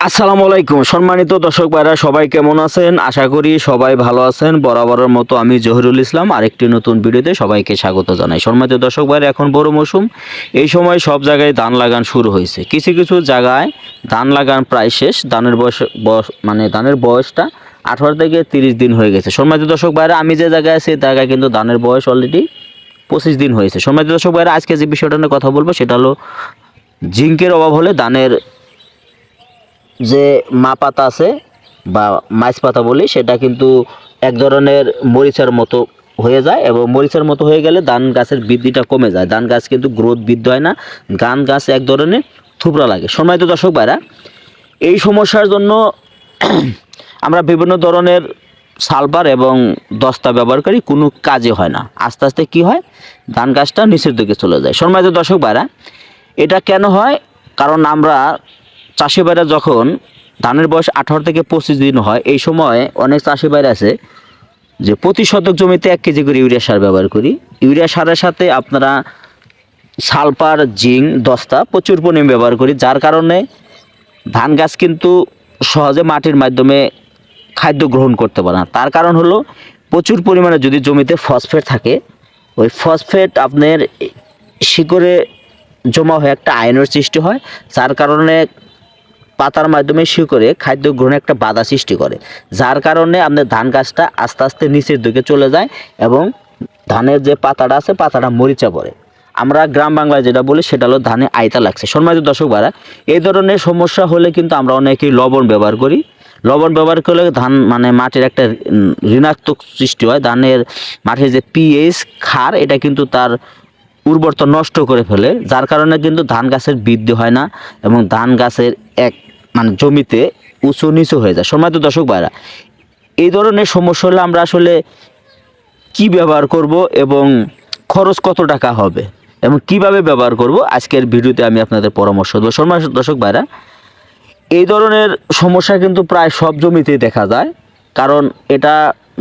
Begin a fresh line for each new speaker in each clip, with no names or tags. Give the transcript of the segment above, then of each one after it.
আসসালামু আলাইকুম। সম্মানিত দর্শক ভাইরা, সবাই কেমন আছেন? আশা করি সবাই ভালো আছেন। বরাবরের মতো আমি জহিরুল ইসলাম, আরেকটি নতুন ভিডিওতে সবাইকে স্বাগত জানাই। সম্মানিত দর্শক ভাইরা, এখন বড় মৌসুম। এই সময় সব জায়গায় ধান লাগান শুরু হয়েছে। কিছু কিছু জায়গায় ধান লাগান প্রায় শেষ। ধানের বয়স বয়স মানে ধানের বয়সটা আঠারো থেকে তিরিশ দিন হয়ে গেছে। সম্মানিত দর্শক ভাইরা, আমি যে জায়গায় আছি জায়গায় কিন্তু ধানের বয়স অলরেডি পঁচিশ দিন হয়েছে। সম্মানিত দর্শক ভাইরা, আজকে যে বিষয়টা নিয়ে কথা বলব, সেটা হলো, জিঙ্কের অভাব হলে ধানের যে মা পাতা আছে বা মাছ পাতা বলি, সেটা কিন্তু এক ধরনের মরিচার মতো হয়ে যায় এবং মরিচার মতো হয়ে গেলে ধান গাছের বৃদ্ধিটা কমে যায়। ধান গাছ কিন্তু গ্রোথ বৃদ্ধি হয় না গান গাছ এক ধরনের থুবড়া লাগে। সম্মানিত দর্শক ভাইরা, এই সমস্যার জন্য আমরা বিভিন্ন ধরনের সালবার এবং দস্তা ব্যবহার করি, কোনো কাজে হয় না। আস্তে আস্তে কি হয়? ধান গাছটা নিচের দিকে চলে যায়। সম্মানিত দর্শক ভাইরা, এটা কেন হয়? কারণ আমরা চাষি ভাইরা যখন ধানের বয়স আঠারো থেকে পঁচিশ দিন হয়, এই সময় অনেক চাষি ভাইরা আছে যে প্রতি শতক জমিতে এক কেজি করে ইউরিয়া সার ব্যবহার করি। ইউরিয়া সারের সাথে আপনারা সালফার, জিঙ্ক, দস্তা প্রচুর পরিমাণে ব্যবহার করি, যার কারণে ধান গাছ কিন্তু সহজে মাটির মাধ্যমে খাদ্য গ্রহণ করতে পারে না। তার কারণ হলো প্রচুর পরিমাণে যদি জমিতে ফসফেট থাকে, ওই ফসফেট আপনার শিকড়ে জমা হয়ে একটা আয়নের সৃষ্টি হয়, যার কারণে পাতার মাধ্যমে শিকড়ে খাদ্য গ্রহণে একটা বাধা সৃষ্টি করে, যার কারণে আপনার ধান গাছটা আস্তে আস্তে নিচের দিকে চলে যায় এবং ধানের যে পাতাটা আছে, পাতাটা মরিচা পড়ে। আমরা গ্রাম বাংলায় যেটা বলি, সেটা হলো ধানে আয়তা লাগছে। সম্মানিত দর্শক ভাড়া এই ধরনের সমস্যা হলে কিন্তু আমরা অনেকেই লবণ ব্যবহার করি। লবণ ব্যবহার করলে ধান মানে মাটির একটা ঋণাত্মক সৃষ্টি হয়। ধানের মাটির যে পিএইচ খার এটা কিন্তু তার উর্বরতা নষ্ট করে ফেলে, যার কারণে কিন্তু ধান গাছের বৃদ্ধি হয় না এবং ধান গাছের এক মানে জমিতে উঁচু নিচু হয়ে যায়। সম্মানিত দর্শক ভাইরা, এই ধরনের সমস্যা হলে আমরা আসলে কি ব্যবহার করব এবং খরচ কত টাকা হবে এবং কীভাবে ব্যবহার করব, আজকের ভিডিওতে আমি আপনাদের পরামর্শ দেবো। সম্মানিত দর্শক ভাইরা, এই ধরনের সমস্যা কিন্তু প্রায় সব জমিতেই দেখা যায়, কারণ এটা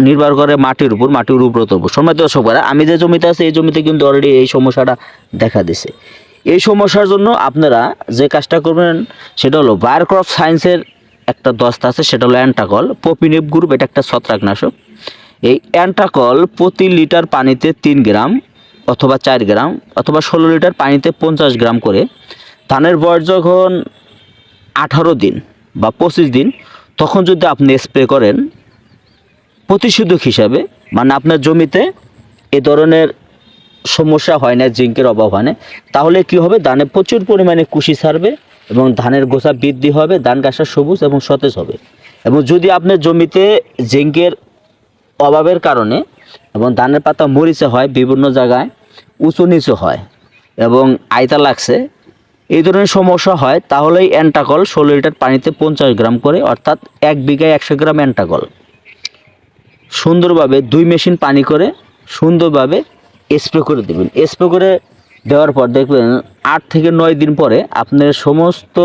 নির্ভর করে মাটির উপর মাটির উপর উপর। সময় দর্শক ভাইরা, আমি যে জমিতে আছি, এই জমিতে কিন্তু অলরেডি এই সমস্যাটা দেখা দিছে। এই সমস্যার জন্য আপনারা যে কাজটা করবেন, সেটা হলো বায়োক্রপ সায়েন্সের একটা দস্তা আছে, সেটা হলো অ্যান্টাকল পপিনেপ গ্রুপ এটা একটা ছত্রাকনাশক। এই অ্যান্টাকল প্রতি লিটার পানিতে তিন গ্রাম অথবা চার গ্রাম অথবা ষোলো লিটার পানিতে পঞ্চাশ গ্রাম করে ধানের বয়স যখন আঠারো দিন বা পঁচিশ দিন, তখন যদি আপনি স্প্রে করেন প্রতিষেধক হিসাবে মানে আপনার জমিতে এ ধরনের সমস্যা হয় না, জিঙ্কের অভাব হয় না। তাহলে কি হবে? ধানে প্রচুর পরিমাণে কুশি ছাড়বে এবং ধানের গোছা বৃদ্ধি হবে, ধান গাছটা সবুজ এবং সতেজ হবে। এবং যদি আপনার জমিতে জিঙ্কের অভাবের কারণে এবং ধানের পাতা মরিচে হয়, বিভিন্ন জায়গায় উঁচু নিচু হয় এবং আয়তা লাগছে, এই ধরনের সমস্যা হয়, তাহলেই অ্যান্টাকল ষোলো লিটার পানিতে পঞ্চাশ গ্রাম করে, অর্থাৎ এক বিঘায় একশো গ্রাম অ্যান্টাকল। সুন্দরভাবে দুই মেশিন পানি করে সুন্দরভাবে স্প্রে করে দেবেন। স্প্রে করে দেওয়ার পর দেখবেন আট থেকে নয় দিন পরে আপনার সমস্ত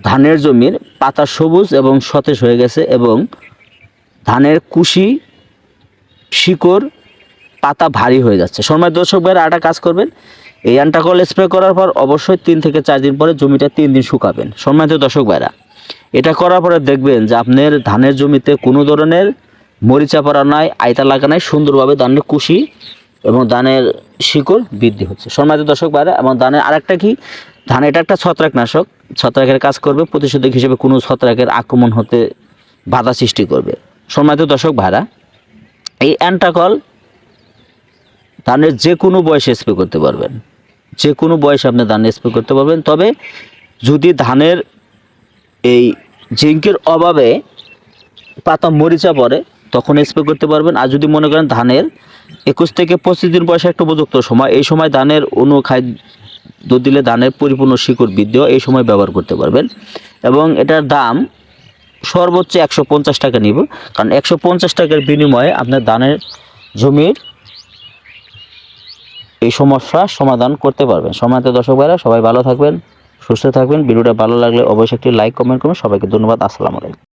ধানের জমির পাতা সবুজ এবং সতেজ হয়ে গেছে এবং ধানের কুশি, শিকড়, পাতা ভারী হয়ে যাচ্ছে। সময় দর্শক ভাইরা আটা কাজ করবেন। এই অ্যান্টাকল স্প্রে করার পর অবশ্যই তিন থেকে চার দিন পরে জমিটা তিন দিন শুকাবেন। সম্মানিত দর্শক ভাইরা, এটা করার পরে দেখবেন যে আপনার ধানের জমিতে কোনো ধরনের মরিচা পড়া নাই আয়তা লাগা নাই, সুন্দরভাবে ধানের কুশি এবং ধানের শিকড় বৃদ্ধি হচ্ছে। সম্মানিত দর্শক ভাইরা, এবং ধানের আরেকটা কি? ধান এটা একটা ছত্রাকনাশক। ছত্রাকের কাজ করবে, প্রতিষেধক হিসেবে কোনো ছত্রাকের আক্রমণ হতে বাধা সৃষ্টি করবে। সম্মানিত দর্শক ভাইরা, এই অ্যান্টাকল ধানের যে কোনো বয়সে স্প্রে করতে পারবেন। যে কোনো বয়সে আপনি ধান স্প্রে করতে পারবেন। তবে যদি ধানের এই জিঙ্কের অভাবে পাতা মরিচা পড়ে তখন স্প্রে করতে পারবেন। আর যদি মনে করেন ধানের একুশ থেকে পঁচিশ দিন বয়সে একটা উপযুক্ত সময়, এই সময় ধানের অনুখাদ্য দিলে ধানের পরিপূর্ণ শিকড় বৃদ্ধি হয় এই সময় ব্যবহার করতে পারবেন। এবং এটার দাম সর্বোচ্চ একশো পঞ্চাশ টাকা নিব। কারণ একশো পঞ্চাশ টাকার বিনিময়ে আপনার ধানের জমির এই সমস্যা সমাধান করতে পারবেন। সময়তে দর্শক ভাইরা, সবাই ভালো থাকবেন, সুস্থ থাকবেন। ভিডিওটা ভালো লাগলে অবশ্যই একটি লাইক কমেন্ট করবেন। সবাইকে ধন্যবাদ। আসসালামু আলাইকুম।